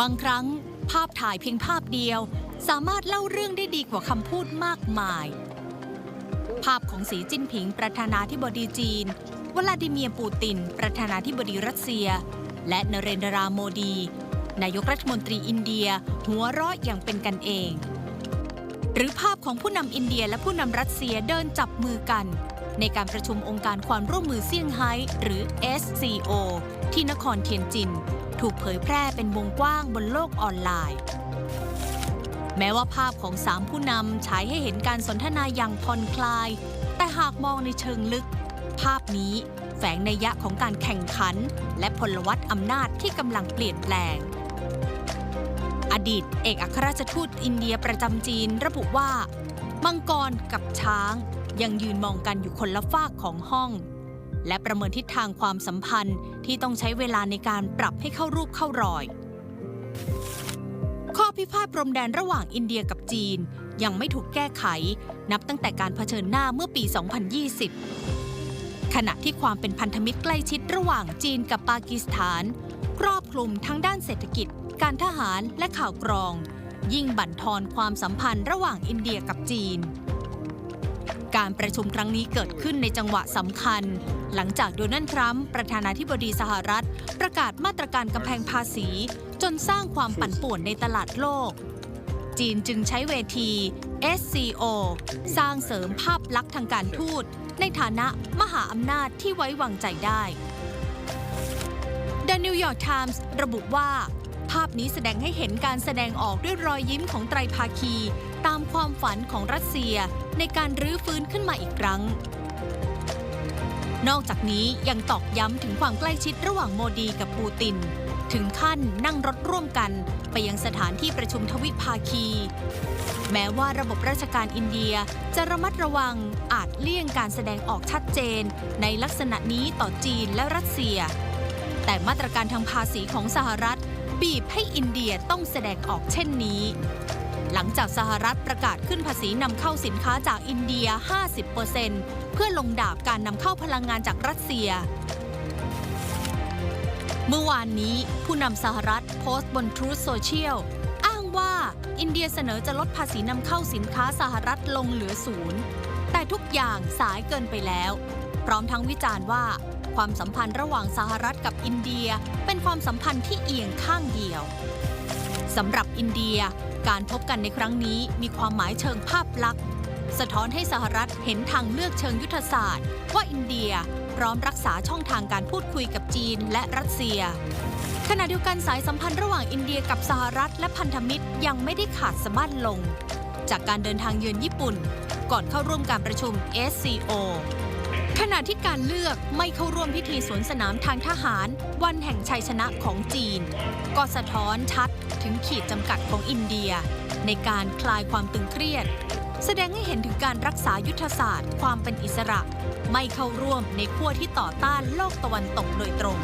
บางครั้งภาพถ่ายเพียงภาพเดียว สามารถเล่าเรื่องได้ดีกว่าคำพูดมากมาย ภาพของสีจิ้นผิงประธานาธิบดีจีน วลาดิเมียร์ปูติน ประธานาธิบดีรัสเซีย และนเรนดราโมดี นายกรัฐมนตรีอินเดีย หัวเราะอย่างเป็นกันเอง หรือภาพของผู้นำอินเดียและผู้นำรัสเซียเดินจับมือกัน ในการประชุมองค์การความร่วมมือเซี่ยงไฮ้หรือ SCO ที่นครเทียนจิน ถูกเผยแพร่เป็นวงกว้างบนโลกออนไลน์ แม้ว่าภาพของสามผู้นำฉายให้เห็นการสนทนาอย่างผ่อนคลาย แต่หากมองในเชิงลึก ภาพนี้แฝงในยะของการแข่งขัน และพลวัตอำนาจที่กำลังเปลี่ยนแปลง อดีตเอกอัครราชทูตอินเดียประจำจีนระบุว่า มังกรกับช้าง ยังยืนมองกันอยู่คนละฝากของห้อง และประเมินทิศทางความสัมพันธ์ที่ต้องใช้เวลาในการปรับให้เข้ารูปเข้ารอย ข้อพิพาทพรมแดนระหว่างอินเดียกับจีน ยังไม่ถูกแก้ไข นับตั้งแต่การเผชิญหน้าเมื่อปี 2020 ขณะที่ความเป็นพันธมิตรใกล้ชิดระหว่างจีนกับปากีสถาน ครอบคลุมทั้งด้านเศรษฐกิจ การทหารและข่าวกรอง ยิ่งบั่นทอนความสัมพันธ์ระหว่างอินเดียกับจีน การประชุมครั้งนี้เกิดขึ้นในจังหวะสำคัญ หลังจากโดนัลด์ทรัมป์ประธานาธิบดีสหรัฐ ประกาศมาตรการกำแพงภาษี จนสร้างความปั่นป่วนในตลาดโลก จีนจึงใช้เวที SCO สร้างเสริมภาพลักษณ์ทางการทูต ในฐานะมหาอำนาจที่ไว้วางใจได้ The New York Times ระบุว่า ภาพนี้แสดงให้เห็นการแสดงออกด้วยรอยยิ้มของไตรภาคี ตามความฝันของรัสเซียในการรื้อฟื้นขึ้นมาอีกครั้ง นอกจากนี้ยังตอกย้ำถึงความใกล้ชิดระหว่างโมดีกับปูติน ถึงขั้นนั่งรถร่วมกัน ไปยังสถานที่ประชุมทวิภาคี แม้ว่าระบบราชการอินเดียจะระมัดระวังอาจเลี่ยงการแสดงออกชัดเจน ในลักษณะนี้ต่อจีนและรัสเซีย แต่มาตรการทางภาษีของสหรัฐ บีบให้อินเดียต้องแสดงออกเช่นนี้ หลังจากสหรัฐประกาศขึ้นภาษีนำเข้าสินค้าจากอินเดีย 50%เพื่อลงดาบการนำเข้าพลังงานจากรัสเซีย เมื่อวานนี้ผู้นำสหรัฐโพสต์บน Truth Social อ้างว่าอินเดียเสนอจะลดภาษีนำเข้าสินค้าสหรัฐลงเหลือศูนย์แต่ทุกอย่างสายเกินไปแล้ว พร้อมทั้งวิจารณ์ว่า ความสัมพันธ์ระหว่างสหรัฐกับอินเดีย เป็นความสัมพันธ์ที่เอียงข้างเดียวสำหรับอินเดียการพบกันในครั้งนี้มีความหมายเชิงภาพลักษณ์ สะท้อนให้สหรัฐเห็นทางเลือกเชิงยุทธศาสตร์ ว่าอินเดียพร้อมรักษาช่องทางการพูดคุยกับจีนและรัสเซีย ขณะเดียวกันสายสัมพันธ์ระหว่างอินเดียกับสหรัฐและพันธมิตรยังไม่ได้ขาดสะบั้นลง จากการเดินทางเยือนญี่ปุ่น ก่อนเข้าร่วมการประชุม SCO ขณะที่การเลือกไม่เข้าร่วมพิธีสวนสนามทางทหาร วันแห่งชัยชนะของจีน ก็สะท้อนชัดถึงขีดจำกัดของอินเดีย ในการคลายความตึงเครียด แสดงให้เห็นถึงการรักษายุทธศาสตร์ ความเป็นอิสระ ไม่เข้าร่วมในขั้วที่ต่อต้านโลกตะวันตกโดยตรง